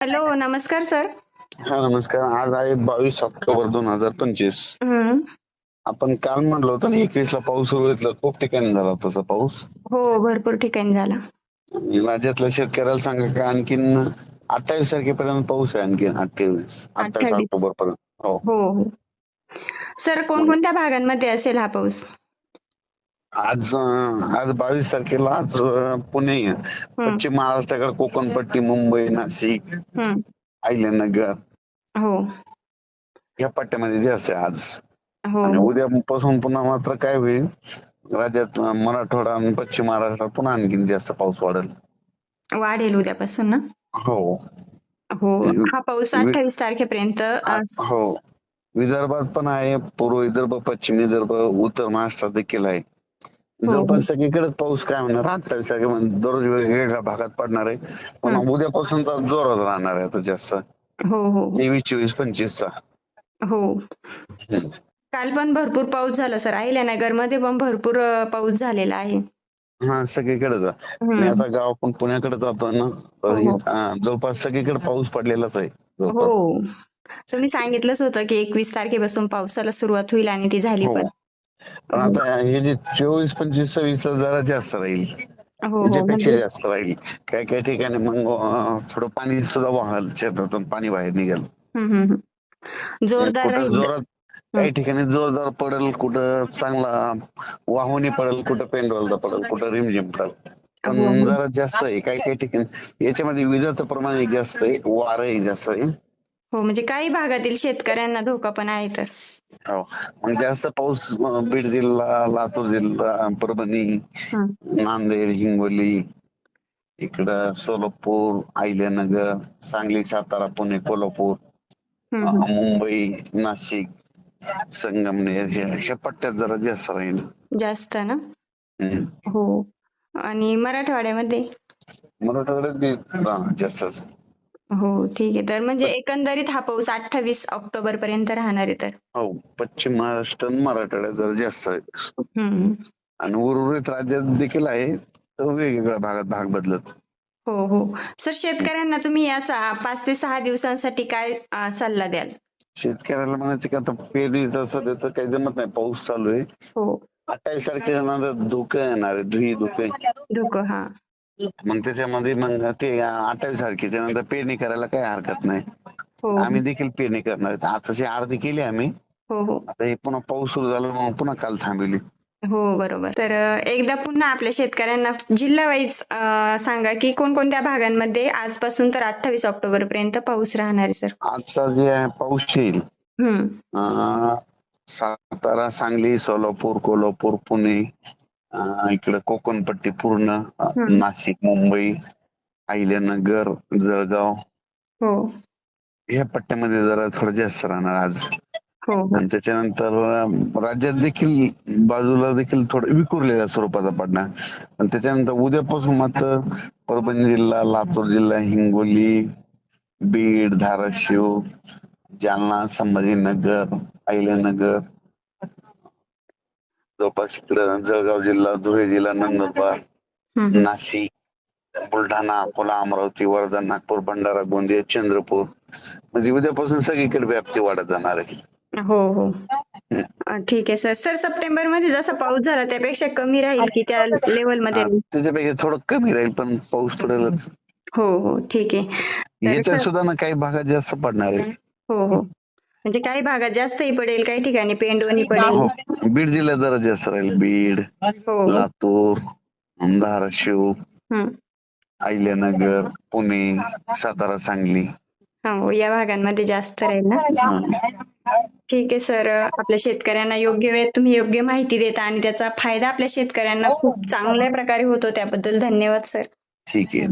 Hello नमस्कार sir. हा नमस्कार. आज आहे बावीस ऑक्टोबर दोन हजार पंचवीस. आपण काल म्हणलो होतं ना एकवीस ला पाऊस सुरू होईल खूप ठिकाणी झाला तसा पाऊस. हो भरपूर ठिकाणी झाला. राज्यातल्या शेतकऱ्याला सांगा का आणखीन अठ्ठावीस तारखेपर्यंत पाऊस आहे आणखीन अठ्ठावीस अठ्ठावीस 28. ऑक्टोबर पर्यंत हो. हो हो. सर कोणकोणत्या भागांमध्ये असेल हा पाऊस? आज आज बावीस तारखेला आज पुणे पश्चिम महाराष्ट्राकडे कोकणपट्टी मुंबई नाशिक. अहिल्यानगर. हो. या पट्ट्यामध्ये जास्त आहे आज. हो. आणि उद्यापासून पुन्हा मात्र काय होईल? राज्यात मराठवाडा आणि पश्चिम महाराष्ट्रात पुन्हा आणखीन जास्त पाऊस वाढेल. वाढेल उद्यापासून ना? हो. हो. हा पाऊस अठ्ठावीस तारखेपर्यंत हो. विदर्भात पण आहे. पूर्व विदर्भ पश्चिम विदर्भ उत्तर महाराष्ट्रात देखील आहे. जवळपास सगळीकडेच पाऊस काय होणार अठ्ठावीस तारखेमध्ये दररोज वेगवेगळ्या भागात पडणार आहे. पुन्हा उद्यापासून तर जोरात राहणार आहे आता जास्त. हो हो. तेवीस चोवीस पंचवीस चा हो काल पण भरपूर पाऊस झाला सर. अहिल्यानगरमध्ये पण भरपूर पाऊस झालेला आहे. हा. मी आता गावाकडून पुण्याकडे जातो ना तर हो, हो. हा, जवळपास सगळीकडे पाऊस पडलेलाच आहे. जवळपास. हो. तुम्ही सांगितलंच होतं की एकवीस तारखेपासून पावसाला सुरुवात होईल आणि ती झाली हो. पण. पण आता हे जे चोवीस पंचवीस सव्वीस जरा जास्त राहील. हो हो त्याच्यापेक्षा म्हणजे जास्त राहील. काही काही ठिकाणी मग अं, थोडं पाणी सुद्धा वाहल शेतातून पाणी बाहेर निघेल. हम्म, हम्म, हम्म. जोरदार कुठं राहील. जोरात काही ठिकाणी जोरदार पडेल कुठं चांगला वाहुनी पडेल कुठं पेंडॉलचा पडेल कुठं रिमझिम पडेल. हो, पण हो. जरा जास्त आहे. काही काही ठिकाणी याच्यामध्ये विजाचं प्रमाण एक जास्त आहे वारंही जास्त आहे. हो म्हणजे काही भागातील शेतकऱ्यांना धोका पण आहे तर. हो. मग जास्त पाऊस बीड जिल्हा लातूर जिल्हा परभणी. नांदेड हिंगोली इकडं सोलापूर अहिल्यानगर सांगली सातारा पुणे कोल्हापूर मुंबई नाशिक संगमनेर हे अशा पट्ट्यात जरा जास्त राहील. जास्त ना. हो. आणि मराठवाड्यामध्ये? मराठवाड्यात जास्तच. हो ठीक आहे. तर म्हणजे एकंदरीत हा पाऊस अठ्ठावीस ऑक्टोबर पर्यंत राहणार आहे तर? हो पश्चिम महाराष्ट्र आणि मराठवाड्यात जरा जास्त आहे हम्म. आणि उर्वरित राज्यात देखील आहे तर वेगवेगळ्या भागात भाग बदलत. हो हो. सर शेतकऱ्यांना तुम्ही या पाच ते सहा दिवसांसाठी काय अं, सल्ला द्याल? शेतकऱ्याला म्हणायचं की आता पेरणीचं सध्याचं काही जमत नाही पाऊस चालू आहे. हो. अठ्ठावीस तारखेच्या नंतर धुकं येणार आहे धुई धुकं. धोकं हा. मग त्याच्यामध्ये मग ते अठ्ठावीस तारखेच्या नंतर पेरणी करायला काही हरकत नाही. हो. आम्ही देखील पेरणी करणार आहेत. आता तशी अर्धी केली आम्ही. हो हो. आता हे पुन्हा पाऊस सुरू झाला म्हणून पुन्हा काल थांबवली. हो बरोबर. तर एकदा पुन्हा आपल्या शेतकऱ्यांना जिल्हा वाईज सांगा की कोणकोणत्या भागांमध्ये आजपासून तर अठ्ठावीस ऑक्टोबर पर्यंत पाऊस राहणार आहे सर? आजचा जे आहे पाऊस येईल. सातारा सांगली सोलापूर कोल्हापूर पुणे इकडं कोकणपट्टी पूर्ण. नाशिक मुंबई अहिल्यानगर जळगाव. हो. ह्या पट्ट्यामध्ये जरा थोडं जास्त राहणार आज. हो. आणि त्याच्यानंतर राज्यात देखील बाजूला देखील थोडं विखुरलेल्या स्वरूपाचा पडणार. आणि त्याच्यानंतर उद्यापासून मात्र परभणी जिल्हा लातूर जिल्हा हिंगोली बीड धाराशिव जालना संभाजीनगर अहिल्यानगर जवळपास इकडं जळगाव जिल्हा धुळे जिल्हा नंदुरबार. नाशिक बुलढाणा अकोला अमरावती वर्धा नागपूर भंडारा गोंदिया चंद्रपूर. म्हणजे उद्यापासून सगळीकडे व्याप्ती वाढत जाणार आहे. हो हो. ठीक आहे सर. सर सप्टेंबरमध्ये जसा पाऊस झाला त्यापेक्षा कमी राहील की त्या लेवलमध्ये? त्याच्यापेक्षा थोडं कमी राहील पण पाऊस पडेलच. हो हो. ठीक आहे. सुद्धा ना काही भागात जास्त पडणार आहे. हो हो. म्हणजे काही भागात जास्तही पडेल काही ठिकाणी पेंडवणी पडेल. हो बीड जिल्ह्यात जरा जास्त राहील. बीड हो. लातूर धाराशिव. अहिल्यानगर पुणे सातारा सांगली. हो या भागांमध्ये जास्त राहील ना. ठीक आहे सर. आपल्या शेतकऱ्यांना योग्य वेळेत तुम्ही योग्य माहिती देता आणि त्याचा फायदा आपल्या शेतकऱ्यांना खूप चांगल्या प्रकारे होतो त्याबद्दल धन्यवाद सर. ठीक आहे.